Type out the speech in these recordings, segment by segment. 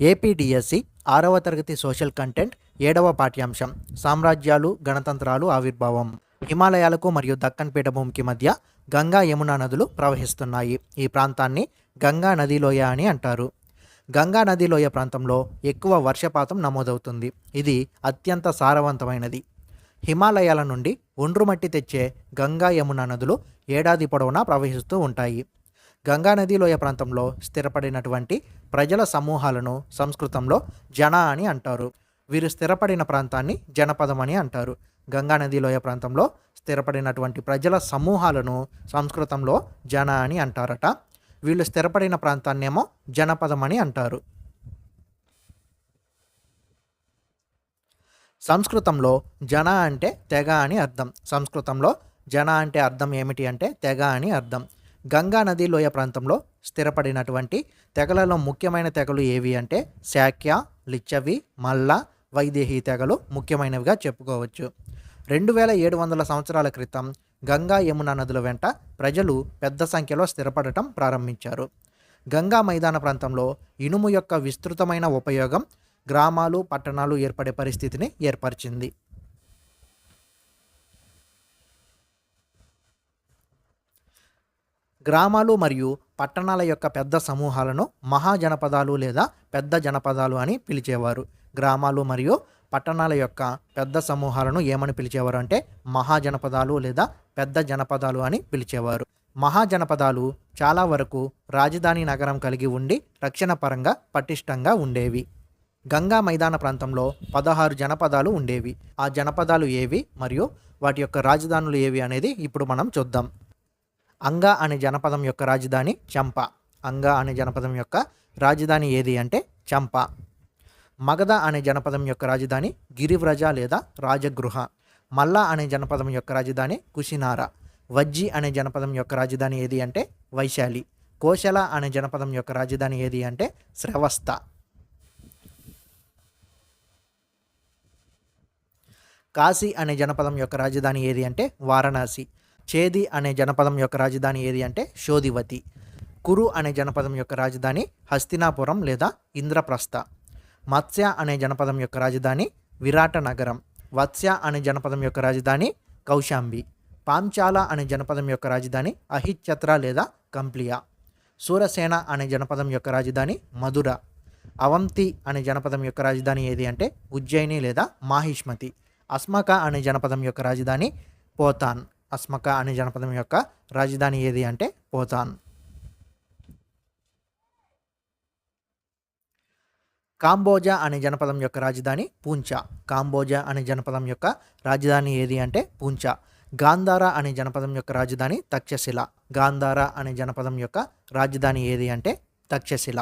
APDSC ఆరవ తరగతి social content ఏడవ పాఠ్యాంశం సామ్రాజ్యాలు గణతంత్రాలు ఆవిర్భావం. హిమాలయాలకు మరియు దక్కన్ పీఠభూమికి మధ్య గంగా యమునా నదులు ప్రవహిస్తున్నాయి. ఈ ప్రాంతాన్ని గంగా నదిలోయ అని అంటారు. గంగా నదిలోయ ప్రాంతంలో ఎక్కువ వర్షపాతం నమోదవుతుంది. ఇది అత్యంత సారవంతమైనది. హిమాలయాల నుండి ఒండ్రుమట్టి తెచ్చే గంగా యమునా నదులు ఏడాది పొడవునా ప్రవహిస్తూ ఉంటాయి. గంగా నది లోయ ప్రాంతంలో స్థిరపడినటువంటి ప్రజల సమూహాలను సంస్కృతంలో జన అని అంటారు. వీరు స్థిరపడిన ప్రాంతాన్ని జనపదం అని అంటారు. గంగా నది లోయ ప్రాంతంలో స్థిరపడినటువంటి ప్రజల సమూహాలను సంస్కృతంలో జన అని అంటారట. వీళ్ళు స్థిరపడిన ప్రాంతాన్నేమో జనపదం అని అంటారు. సంస్కృతంలో జన అంటే తెగ అని అర్థం. సంస్కృతంలో జన అంటే అర్థం ఏమిటి అంటే తెగ అని అర్థం. గంగా నది లోయ ప్రాంతంలో స్థిరపడినటువంటి తెగలలో ముఖ్యమైన తెగలు ఏవి అంటే శాక్య లిచ్చవి మల్ల వైదేహి తెగలు ముఖ్యమైనవిగా చెప్పుకోవచ్చు. రెండు వేల ఏడు వందల సంవత్సరాల క్రితం గంగా యమున నదుల వెంట ప్రజలు పెద్ద సంఖ్యలో స్థిరపడటం ప్రారంభించారు. గంగా మైదాన ప్రాంతంలో ఇనుము యొక్క విస్తృతమైన ఉపయోగం గ్రామాలు పట్టణాలు ఏర్పడే పరిస్థితిని ఏర్పరిచింది. గ్రామాలు మరియు పట్టణాల యొక్క పెద్ద సమూహాలను మహాజనపదాలు లేదా పెద్ద జనపదాలు అని పిలిచేవారు. గ్రామాలు మరియు పట్టణాల యొక్క పెద్ద సమూహాలను ఏమని పిలిచేవారు అంటే మహాజనపదాలు లేదా పెద్ద జనపదాలు అని పిలిచేవారు. మహాజనపదాలు చాలా వరకు రాజధాని నగరం కలిగి ఉండి రక్షణ పరంగా పటిష్టంగా ఉండేవి. గంగా మైదాన ప్రాంతంలో పదహారు జనపదాలు ఉండేవి. ఆ జనపదాలు ఏవి మరియు వాటి యొక్క రాజధానులు ఏవి అనేది ఇప్పుడు మనం చూద్దాం. అంగా అనే జనపదం యొక్క రాజధాని చంప. అంగా అనే జనపదం యొక్క రాజధాని ఏది అంటే చంప. మగధ అనే జనపదం యొక్క రాజధాని గిరివ్రజ లేదా రాజగృహ. మల్ల అనే జనపదం యొక్క రాజధాని కుషినార వజ్జి అనే జనపదం యొక్క రాజధాని ఏది అంటే వైశాలి. కోశల అనే జనపదం యొక్క రాజధాని ఏది అంటే శ్రవస్థ కాశీ అనే జనపదం యొక్క రాజధాని ఏది అంటే వారణాసి. చేది అనే జనపదం యొక్క రాజధాని ఏది అంటే శోధివతి. కురు అనే జనపదం యొక్క రాజధాని హస్తినాపురం లేదా ఇంద్రప్రస్థ. మత్స్య అనే జనపదం యొక్క రాజధాని విరాట నగరం. వత్స్య అనే జనపదం యొక్క రాజధాని కౌశాంబి. పాంచాల అనే జనపదం యొక్క రాజధాని అహిత్యత్ర లేదా కంప్లియా. సూరసేన అనే జనపదం యొక్క రాజధాని మధుర. అవంతి అనే జనపదం యొక్క రాజధాని ఏది అంటే ఉజ్జయిని లేదా మాహిష్మతి. అస్మక అనే జనపదం యొక్క రాజధాని పోతాన్. అస్మక అనే జనపదం యొక్క రాజధాని ఏది అంటే పోతాన్ కాంబోజా అనే జనపదం యొక్క రాజధాని పూంచా కాంబోజా అనే జనపదం యొక్క రాజధాని ఏది అంటే పూంచా గాంధార అనే జనపదం యొక్క రాజధాని తక్షశిల. గాంధారా అనే జనపదం యొక్క రాజధాని ఏది అంటే తక్షశిల.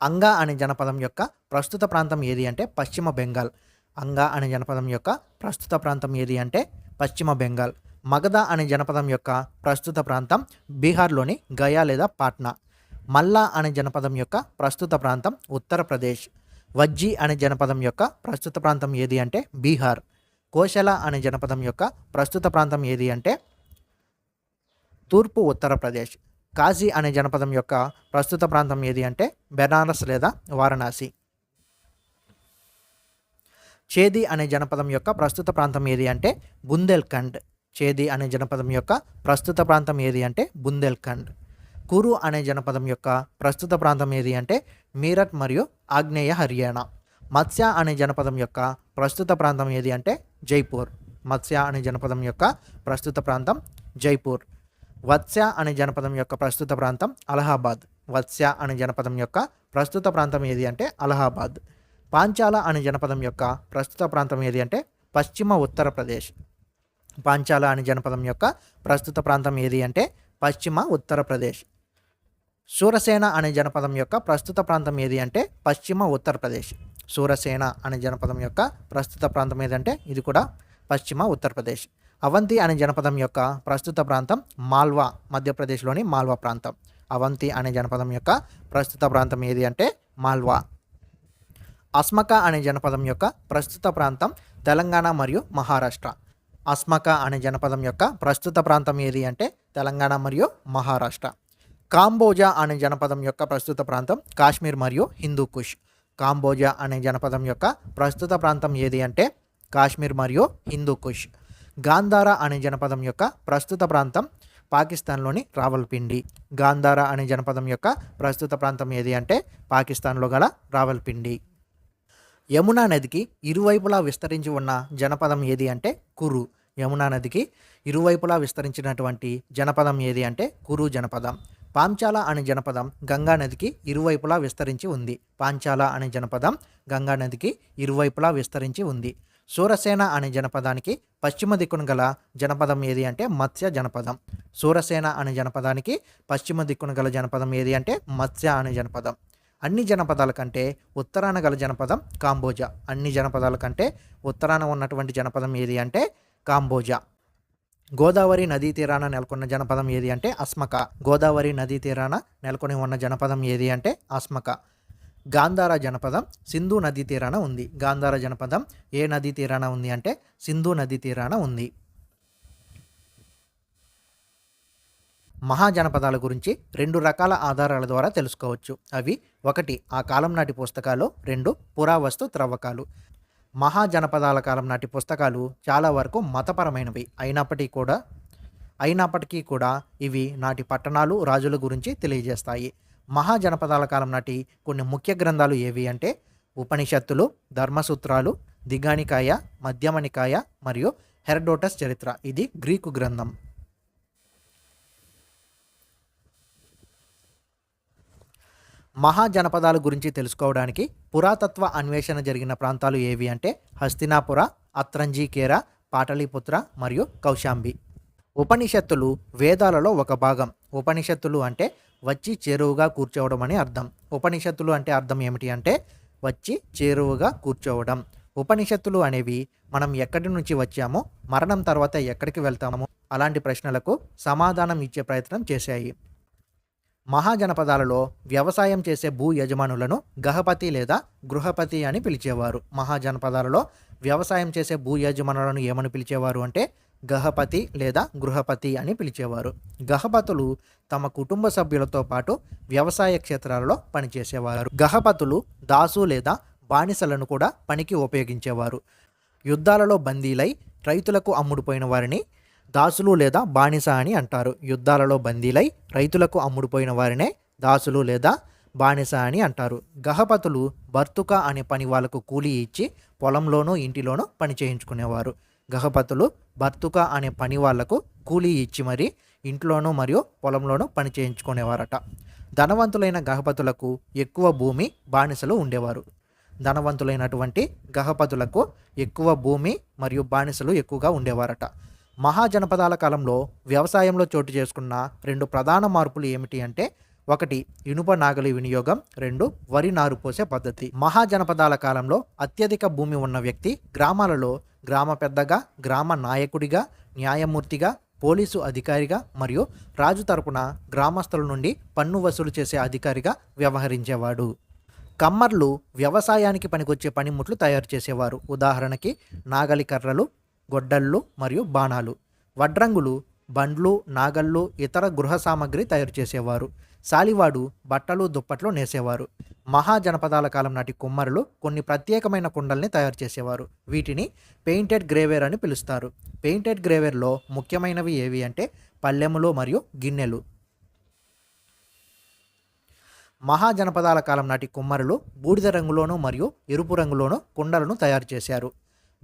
అంగా అనే జనపదం యొక్క ప్రస్తుత ప్రాంతం ఏది అంటే పశ్చిమ బెంగాల్. అంగా అనే జనపదం యొక్క ప్రస్తుత ప్రాంతం ఏది అంటే పశ్చిమ బెంగాల్. మగధ అనే జనపదం యొక్క ప్రస్తుత ప్రాంతం బీహార్లోని గయా లేదా పాట్నా. మల్లా అనే జనపదం యొక్క ప్రస్తుత ప్రాంతం ఉత్తరప్రదేశ్ వజ్జి అనే జనపదం యొక్క ప్రస్తుత ప్రాంతం ఏది అంటే బీహార్. కోశల అనే జనపదం యొక్క ప్రస్తుత ప్రాంతం ఏది అంటే తూర్పు ఉత్తరప్రదేశ్ కాశీ అనే జనపదం యొక్క ప్రస్తుత ప్రాంతం ఏది అంటే బెనారస్ లేదా వారణాసి. చేది అనే జనపదం యొక్క ప్రస్తుత ప్రాంతం ఏది అంటే బుందేల్ఖండ్. చేది అనే జనపదం యొక్క ప్రస్తుత ప్రాంతం ఏది అంటే బుందేల్ఖండ్. కురు అనే జనపదం యొక్క ప్రస్తుత ప్రాంతం ఏది అంటే మీరట్ మరియు ఆగ్నేయ హర్యానా. మత్స్య అనే జనపదం యొక్క ప్రస్తుత ప్రాంతం ఏది అంటే జైపూర్. మత్స్య అనే జనపదం యొక్క ప్రస్తుత ప్రాంతం జైపూర్. వత్స్య అనే జనపదం యొక్క ప్రస్తుత ప్రాంతం అలహాబాద్. వత్స్య అనే జనపదం యొక్క ప్రస్తుత ప్రాంతం ఏది అంటే అలహాబాద్. పాంచాల అనే జనపదం యొక్క ప్రస్తుత ప్రాంతం ఏది అంటే పశ్చిమ ఉత్తరప్రదేశ్ పాంచాల అనే జనపదం యొక్క ప్రస్తుత ప్రాంతం ఏది అంటే పశ్చిమ ఉత్తరప్రదేశ్ సూరసేన అనే జనపదం యొక్క ప్రస్తుత ప్రాంతం ఏది అంటే పశ్చిమ ఉత్తరప్రదేశ్ సూరసేన అనే జనపదం యొక్క ప్రస్తుత ప్రాంతం ఏదంటే ఇది కూడా పశ్చిమ ఉత్తరప్రదేశ్ అవంతి అనే జనపదం యొక్క ప్రస్తుత ప్రాంతం మాల్వా మధ్యప్రదేశ్లోని మాల్వా ప్రాంతం. అవంతి అనే జనపదం యొక్క ప్రస్తుత ప్రాంతం ఏది అంటే మాల్వా. అస్మక అనే జనపదం యొక్క ప్రస్తుత ప్రాంతం తెలంగాణ మరియు మహారాష్ట్ర. అస్మక అనే జనపదం యొక్క ప్రస్తుత ప్రాంతం ఏది అంటే తెలంగాణ మరియు మహారాష్ట్ర. కాంబోజా అనే జనపదం యొక్క ప్రస్తుత ప్రాంతం కాశ్మీర్ మరియు హిందూ కుష్. కాంబోజా అనే జనపదం యొక్క ప్రస్తుత ప్రాంతం ఏది అంటే కాశ్మీర్ మరియు హిందూ కుష్. గాంధారా అనే జనపదం యొక్క ప్రస్తుత ప్రాంతం పాకిస్తాన్లోని రావల్పిండి. గాంధారా అనే జనపదం యొక్క ప్రస్తుత ప్రాంతం ఏది అంటే పాకిస్తాన్లో గల రావల్పిండి. యమునా నదికి ఇరువైపులా విస్తరించి ఉన్న జనపదం ఏది అంటే కురు. యమునా నదికి ఇరువైపులా విస్తరించినటువంటి జనపదం ఏది అంటే కురు జనపదం. పాంచాల అనే జనపదం గంగా నదికి ఇరువైపులా విస్తరించి ఉంది. పాంచాల అనే జనపదం గంగా నదికి ఇరువైపులా విస్తరించి ఉంది. సూరసేన అనే జనపదానికి పశ్చిమ దిక్కున గల జనపదం ఏది అంటే మత్స్య జనపదం. సూరసేన అనే జనపదానికి పశ్చిమ దిక్కున గల జనపదం ఏది అంటే మత్స్య అనే జనపదం. అన్ని జనపదాల కంటే ఉత్తరాన గల జనపదం కాంబోజా. అన్ని జనపదాల కంటే ఉత్తరాన ఉన్నటువంటి జనపదం ఏది అంటే కాంబోజా. గోదావరి నదీ తీరాన నెలకొన్న జనపదం ఏది అంటే అస్మక. గోదావరి నదీ తీరాన నెలకొని ఉన్న జనపదం ఏది అంటే అస్మక. గాంధార జనపదం సింధు నదీ తీరాన ఉంది. గాంధార జనపదం ఏ నదీ తీరాన ఉంది అంటే సింధు నదీ తీరాన ఉంది. మహాజనపదాల గురించి రెండు రకాల ఆధారాల ద్వారా తెలుసుకోవచ్చు. అవి ఒకటి ఆ కాలం నాటి పుస్తకాలు. రెండు పురావస్తు త్రవ్వకాలు. మహాజనపదాల కాలం నాటి పుస్తకాలు చాలా వరకు మతపరమైనవి. అయినప్పటికీ కూడా అయినప్పటికీ కూడా ఇవి నాటి పట్టణాలు రాజుల గురించి తెలియజేస్తాయి. మహాజనపదాల కాలం నాటి కొన్ని ముఖ్య గ్రంథాలు ఏవి అంటే ఉపనిషత్తులు ధర్మసూత్రాలు దిగానికాయ మధ్యమనికాయ మరియు హెరడోటస్ చరిత్ర. ఇది గ్రీకు గ్రంథం. మహాజనపదాల గురించి తెలుసుకోవడానికి పురాతత్వ అన్వేషణ జరిగిన ప్రాంతాలు ఏవి అంటే హస్తినాపుర అత్రంజీకేర పాటలీపుత్ర మరియు కౌశాంబి. ఉపనిషత్తులు వేదాలలో ఒక భాగం. ఉపనిషత్తులు అంటే వచ్చి చేరువుగా కూర్చోవడం అని అర్థం. ఉపనిషత్తులు అంటే అర్థం ఏమిటి అంటే వచ్చి చేరువుగా కూర్చోవడం. ఉపనిషత్తులు అనేవి మనం ఎక్కడి నుంచి వచ్చామో మరణం తర్వాత ఎక్కడికి వెళ్తామో అలాంటి ప్రశ్నలకు సమాధానం ఇచ్చే ప్రయత్నం చేశాయి. మహాజనపదాలలో వ్యవసాయం చేసే భూ యజమానులను గహపతి లేదా గృహపతి అని పిలిచేవారు. మహాజనపదాలలో వ్యవసాయం చేసే భూ యజమానులను ఏమని పిలిచేవారు అంటే గహపతి లేదా గృహపతి అని పిలిచేవారు. గహపతులు తమ కుటుంబ సభ్యులతో పాటు వ్యవసాయ క్షేత్రాలలో పనిచేసేవారు. గహపతులు దాసు లేదా బానిసలను కూడా పనికి ఉపయోగించేవారు. యుద్ధాలలో బందీలై రైతులకు అమ్ముడుపోయిన వారిని దాసులు లేదా బానిస అని అంటారు. యుద్ధాలలో బందీలై రైతులకు అమ్ముడుపోయిన వారినే దాసులు లేదా బానిస అని అంటారు. గహపతులు బర్తుక అనే పని వాళ్ళకు కూలీ ఇచ్చి పొలంలోనూ ఇంటిలోనూ పని చేయించుకునేవారు. గహపతులు బర్తుక అనే పని వాళ్ళకు కూలీ ఇచ్చి మరి ఇంట్లోనూ మరియు పొలంలోనూ పని చేయించుకునేవారట. ధనవంతులైన గహపతులకు ఎక్కువ భూమి బానిసలు ఉండేవారు. ధనవంతులైనటువంటి గహపతులకు ఎక్కువ భూమి మరియు బానిసలు ఎక్కువగా ఉండేవారట. మహాజనపదాల కాలంలో వ్యవసాయంలో చోటు చేసుకున్న రెండు ప్రధాన మార్పులు ఏమిటి అంటే ఒకటి ఇనుప నాగలి వినియోగం రెండు వరి నారు పోసే పద్ధతి. మహాజనపదాల కాలంలో అత్యధిక భూమి ఉన్న వ్యక్తి గ్రామాలలో గ్రామ పెద్దగా గ్రామ నాయకుడిగా న్యాయమూర్తిగా పోలీసు అధికారిగా మరియు రాజు తరపున గ్రామస్తుల నుండి పన్ను వసూలు చేసే అధికారిగా వ్యవహరించేవాడు. కమ్మర్లు వ్యవసాయానికి పనికొచ్చే పనిముట్లు తయారు చేసేవారు. ఉదాహరణకి నాగలి కర్రలు గొడ్డళ్ళు మరియు బాణాలు. వడ్రంగులు బండ్లు నాగళ్ళు ఇతర గృహ సామాగ్రి తయారు చేసేవారు. సాలివాడు బట్టలు దుప్పట్లు నేసేవారు. మహాజనపదాల కాలం నాటి కుమ్మరులు కొన్ని ప్రత్యేకమైన కుండల్ని తయారు చేసేవారు. వీటిని పెయింటెడ్ గ్రేవేర్ అని పిలుస్తారు. పెయింటెడ్ గ్రేవేర్లో ముఖ్యమైనవి ఏవి అంటే పల్లెములు మరియు గిన్నెలు. మహాజనపదాల కాలం నాటి కుమ్మరులు బూడిద రంగులోను మరియు ఎరుపు రంగులోను కుండలను తయారు చేశారు.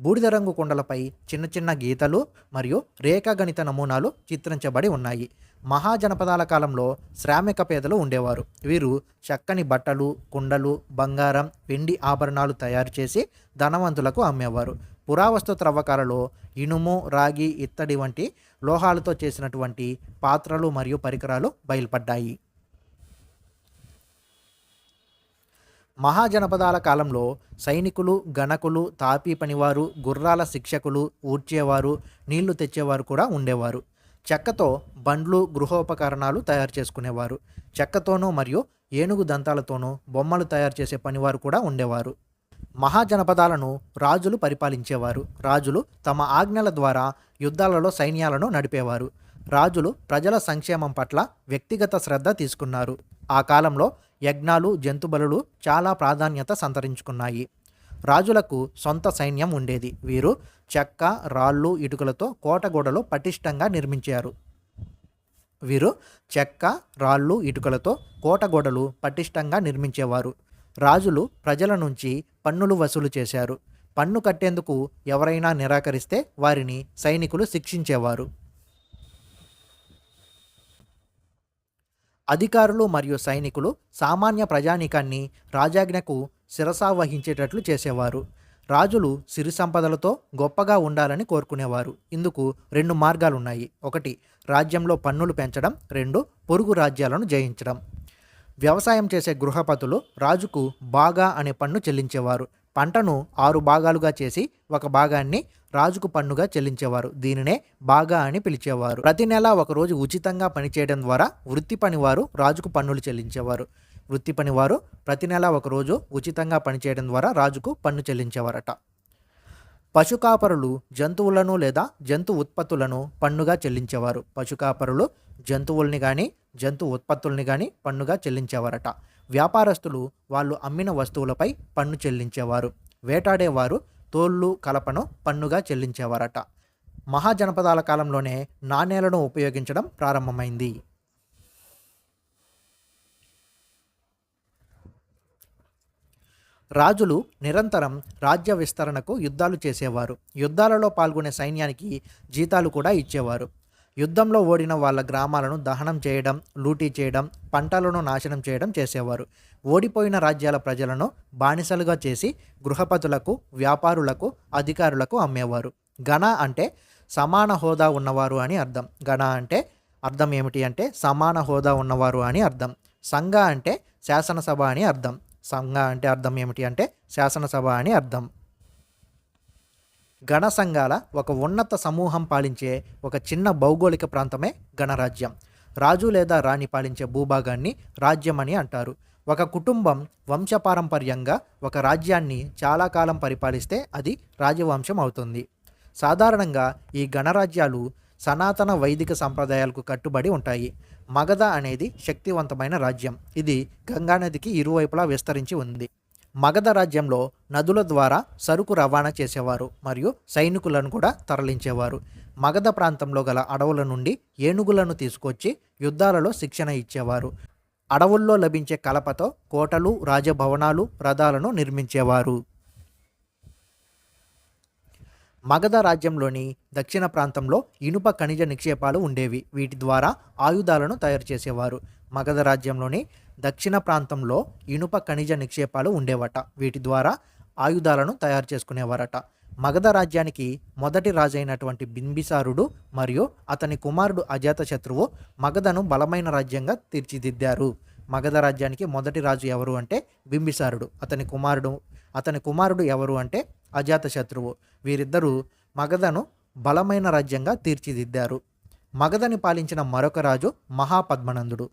బూడిద రంగు కుండలపై చిన్న చిన్న గీతలు మరియు రేఖాగణిత నమూనాలు చిత్రించబడి ఉన్నాయి. మహాజనపదాల కాలంలో శ్రామిక పేదలు ఉండేవారు. వీరు చక్కని బట్టలు కుండలు బంగారం వెండి ఆభరణాలు తయారు చేసి ధనవంతులకు అమ్మేవారు. పురావస్తు త్రవ్వకాలలో ఇనుము రాగి ఇత్తడి వంటి లోహాలతో చేసినటువంటి పాత్రలు మరియు పరికరాలు బయలుపడ్డాయి. మహాజనపదాల కాలంలో సైనికులు గణకులు తాపీ పనివారు గుర్రాల శిక్షకులు ఊడ్చేవారు నీళ్ళు తెచ్చేవారు కూడా ఉండేవారు. చెక్కతో బండ్లు గృహోపకరణాలు తయారు చేసుకునేవారు. చెక్కతోనూ మరియు ఏనుగు దంతాలతోనూ బొమ్మలు తయారు చేసే పనివారు కూడా ఉండేవారు. మహాజనపదాలను రాజులు పరిపాలించేవారు. రాజులు తమ ఆజ్ఞల ద్వారా యుద్ధాలలో సైన్యాలను నడిపేవారు. రాజులు ప్రజల సంక్షేమం పట్ల వ్యక్తిగత శ్రద్ధ తీసుకున్నారు. ఆ కాలంలో యజ్ఞాలు జంతుబలులు చాలా ప్రాధాన్యత సంతరించుకున్నాయి. రాజులకు సొంత సైన్యం ఉండేది. వీరు చెక్క రాళ్ళు ఇటుకలతో కోటగోడలు పటిష్టంగా నిర్మించారు. వీరు చెక్క రాళ్ళు ఇటుకలతో కోటగోడలు పటిష్టంగా నిర్మించేవారు. రాజులు ప్రజల నుంచి పన్నులు వసూలు చేశారు. పన్ను కట్టేందుకు ఎవరైనా నిరాకరిస్తే వారిని సైనికులు శిక్షించేవారు. అధికారులు మరియు సైనికులు సామాన్య ప్రజానీకాన్ని రాజాజ్ఞకు శిరసా వహించేటట్లు చేసేవారు. రాజులు సిరి సంపదలతో గొప్పగా ఉండాలని కోరుకునేవారు. ఇందుకు రెండు మార్గాలున్నాయి. ఒకటి రాజ్యంలో పన్నులు పెంచడం. రెండు పొరుగు రాజ్యాలను జయించడం. వ్యవసాయం చేసే గృహపతులు రాజుకు బాగా అనే పన్ను చెల్లించేవారు. పంటను ఆరు భాగాలుగా చేసి ఒక భాగాన్ని రాజుకు పన్నుగా చెల్లించేవారు. దీనినే బాగా అని పిలిచేవారు. ప్రతి నెల ఒకరోజు ఉచితంగా పనిచేయడం ద్వారా వృత్తి పనివారు రాజుకు పన్నులు చెల్లించేవారు. వృత్తి పనివారు ప్రతి నెల ఒకరోజు ఉచితంగా పనిచేయడం ద్వారా రాజుకు పన్ను చెల్లించేవారట. పశుకాపరులు జంతువులను లేదా జంతు ఉత్పత్తులను పన్నుగా చెల్లించేవారు. పశుకాపరులు జంతువుల్ని కానీ జంతు ఉత్పత్తుల్ని కానీ పన్నుగా చెల్లించేవారట. వ్యాపారస్తులు వాళ్ళు అమ్మిన వస్తువులపై పన్ను చెల్లించేవారు. వేటాడేవారు తోళ్ళు కలపను పన్నుగా చెల్లించేవారట. మహాజనపదాల కాలంలోనే నాణేలను ఉపయోగించడం ప్రారంభమైంది. రాజులు నిరంతరం రాజ్య విస్తరణకు యుద్ధాలు చేసేవారు. యుద్ధాలలో పాల్గొనే సైన్యానికి జీతాలు కూడా ఇచ్చేవారు. యుద్ధంలో ఓడిన వాళ్ళ గ్రామాలను దహనం చేయడం లూటీ చేయడం పంటలను నాశనం చేయడం చేసేవారు. ఓడిపోయిన రాజ్యాల ప్రజలను బానిసలుగా చేసి గృహపతులకు వ్యాపారులకు అధికారులకు అమ్మేవారు. గణ అంటే సమాన హోదా ఉన్నవారు అని అర్థం. గణ అంటే అర్థం ఏమిటి అంటే సమాన హోదా ఉన్నవారు అని అర్థం. సంఘ అంటే శాసనసభ అని అర్థం. సంఘ అంటే అర్థం ఏమిటి అంటే శాసనసభ అని అర్థం. గణ సంఘాల ఒక ఉన్నత సమూహం పాలించే ఒక చిన్న భౌగోళిక ప్రాంతమే గణరాజ్యం. రాజు లేదా రాణి పాలించే భూభాగాన్ని రాజ్యం అని అంటారు. ఒక కుటుంబం వంశపారంపర్యంగా ఒక రాజ్యాన్ని చాలా కాలం పరిపాలిస్తే అది రాజవంశం అవుతుంది. సాధారణంగా ఈ గణరాజ్యాలు సనాతన వైదిక సంప్రదాయాలకు కట్టుబడి ఉంటాయి. మగధ అనేది శక్తివంతమైన రాజ్యం. ఇది గంగానదికి ఇరువైపులా విస్తరించి ఉంది. మగధ రాజ్యంలో నదుల ద్వారా సరుకు రవాణా చేసేవారు మరియు సైనికులను కూడా తరలించేవారు. మగధ ప్రాంతంలో గల అడవుల నుండి ఏనుగులను తీసుకొచ్చి యుద్ధాలలో శిక్షణ ఇచ్చేవారు. అడవుల్లో లభించే కలపతో కోటలు రాజభవనాలు రథాలను నిర్మించేవారు. మగధ రాజ్యంలోని దక్షిణ ప్రాంతంలో ఇనుప ఖనిజ నిక్షేపాలు ఉండేవి. వీటి ద్వారా ఆయుధాలను తయారు చేసేవారు. మగధ రాజ్యంలోని దక్షిణ ప్రాంతంలో ఇనుప ఖనిజ నిక్షేపాలు ఉండేవట. వీటి ద్వారా ఆయుధాలను తయారు చేసుకునేవారట. మగధ రాజ్యానికి మొదటి రాజైనటువంటి బింబిసారుడు మరియు అతని కుమారుడు అజాతశత్రువు మగధను బలమైన రాజ్యంగా తీర్చిదిద్దారు. మగధ రాజ్యానికి మొదటి రాజు ఎవరు అంటే బింబిసారుడు. అతని కుమారుడు అతని కుమారుడు ఎవరు అంటే అజాతశత్రువు వీరిద్దరూ మగధను బలమైన రాజ్యంగా తీర్చిదిద్దారు. మగధని పాలించిన మరొక రాజు మహాపద్మనందుడు.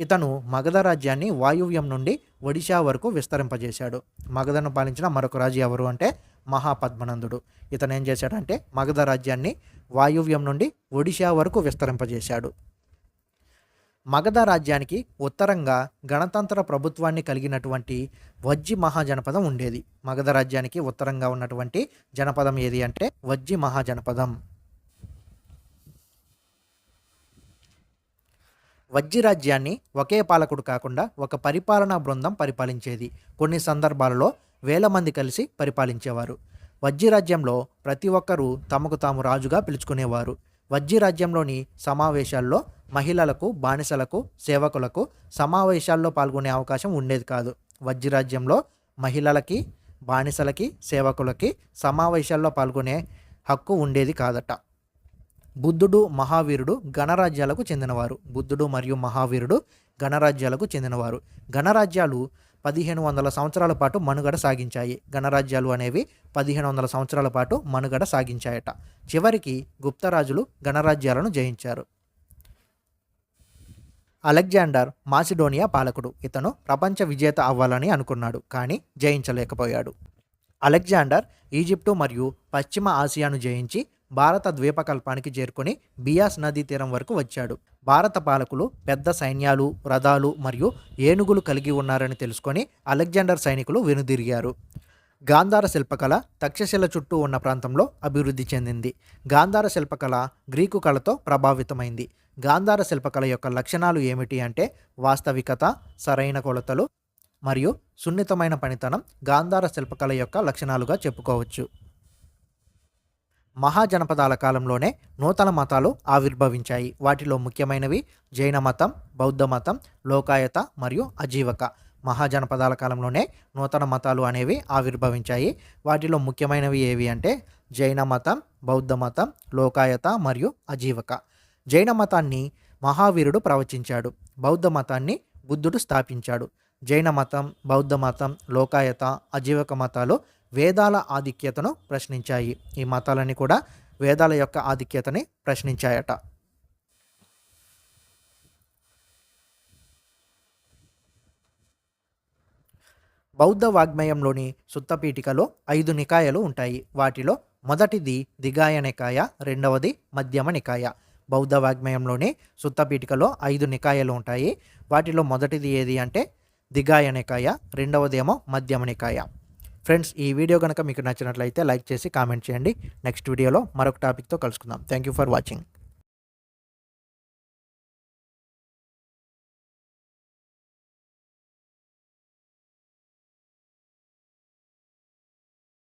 ఇతను మగధ రాజ్యాన్ని వాయువ్యం నుండి ఒడిశా వరకు విస్తరింపజేశాడు. మగధను పాలించిన మరొక రాజు ఎవరు అంటే మహాపద్మనందుడు. ఇతను ఏం చేశాడంటే మగధ రాజ్యాన్ని వాయువ్యం నుండి ఒడిశా వరకు విస్తరింపజేశాడు. మగధ రాజ్యానికి ఉత్తరంగా గణతంత్ర ప్రభుత్వాన్ని కలిగినటువంటి వజ్జి మహాజనపదం ఉండేది. మగధ రాజ్యానికి ఉత్తరంగా ఉన్నటువంటి జనపదం ఏది అంటే వజ్జి మహాజనపదం. వజ్జి రాజ్యాన్ని ఒకే పాలకుడు కాకుండా ఒక పరిపాలనా బృందం పరిపాలించేది. కొన్ని సందర్భాలలో వేల మంది కలిసి పరిపాలించేవారు. వజ్జి రాజ్యంలో ప్రతి ఒక్కరూ తమకు తాము రాజుగా పిలుచుకునేవారు. వజ్జి రాజ్యంలోని సమావేశాల్లో మహిళలకు బానిసలకు సేవకులకు సమావేశాల్లో పాల్గొనే అవకాశం ఉండేది కాదు. వజ్జి రాజ్యంలో మహిళలకి బానిసలకి సేవకులకి సమావేశాల్లో పాల్గొనే హక్కు ఉండేది కాదట. బుద్ధుడు మహావీరుడు గణరాజ్యాలకు చెందినవారు. బుద్ధుడు మరియు మహావీరుడు గణరాజ్యాలకు చెందినవారు. గణరాజ్యాలు పదిహేను వందల సంవత్సరాల పాటు మనుగడ సాగించాయి. గణరాజ్యాలు అనేవి పదిహేను వందల సంవత్సరాల పాటు మనుగడ సాగించాయట. చివరికి గుప్తరాజులు గణరాజ్యాలను జయించారు. అలెగ్జాండర్ మాసిడోనియా పాలకుడు. ఇతను ప్రపంచ విజేత అవ్వాలని అనుకున్నాడు కానీ జయించలేకపోయాడు. అలెగ్జాండర్ ఈజిప్టు మరియు పశ్చిమ ఆసియాను జయించి భారత ద్వీపకల్పానికి చేరుకొని బియాస్ నదీ తీరం వరకు వచ్చాడు. భారత పాలకులు పెద్ద సైన్యాలు రథాలు మరియు ఏనుగులు కలిగి ఉన్నారని తెలుసుకొని అలెగ్జాండర్ సైనికులు వెనుదిరిగారు. గాంధార శిల్పకళ తక్షశిల చుట్టూ ఉన్న ప్రాంతంలో అభివృద్ధి చెందింది. గాంధార శిల్పకళ గ్రీకు కళతో ప్రభావితమైంది. గాంధార శిల్పకళ యొక్క లక్షణాలు ఏమిటి అంటే వాస్తవికత సరైన కొలతలు మరియు సున్నితమైన పనితనం గాంధార శిల్పకళ యొక్క లక్షణాలుగా చెప్పుకోవచ్చు. మహాజనపదాల కాలంలోనే నూతన మతాలు ఆవిర్భవించాయి. వాటిలో ముఖ్యమైనవి జైన మతం బౌద్ధ మతం లోకాయత మరియు అజీవక. మహాజనపదాల కాలంలోనే నూతన మతాలు అనేవి ఆవిర్భవించాయి. వాటిలో ముఖ్యమైనవి ఏవి అంటే జైన మతం బౌద్ధ మతం లోకాయత మరియు అజీవక. జైన మతాన్ని మహావీరుడు ప్రవచించాడు. బౌద్ధ మతాన్ని బుద్ధుడు స్థాపించాడు. జైన మతం బౌద్ధ మతం లోకాయత అజీవక మతాలు వేదాల ఆధిక్యతను ప్రశ్నించాయి. ఈ మతాలన్నీ కూడా వేదాల యొక్క ఆధిక్యతని ప్రశ్నించాయట. బౌద్ధ వాగ్మయంలోని సుత్తపీఠికలో ఐదు నికాయలు ఉంటాయి. వాటిలో మొదటిది దిగాయ నికాయ రెండవది మధ్యమ నికాయ. బౌద్ధ వాగ్మయంలోని సుత్తపీఠికలో ఐదు నికాయలు ఉంటాయి. వాటిలో మొదటిది ఏది అంటే దిగాయ నికాయ రెండవదేమో మధ్యమ నికాయ. ఫ్రెండ్స్ ఈ వీడియో కనుక మీకు నచ్చినట్లయితే లైక్ చేసి కామెంట్ చేయండి. నెక్స్ట్ వీడియోలో మరొక టాపిక్తో కలుసుకుందాం. Thank you for watching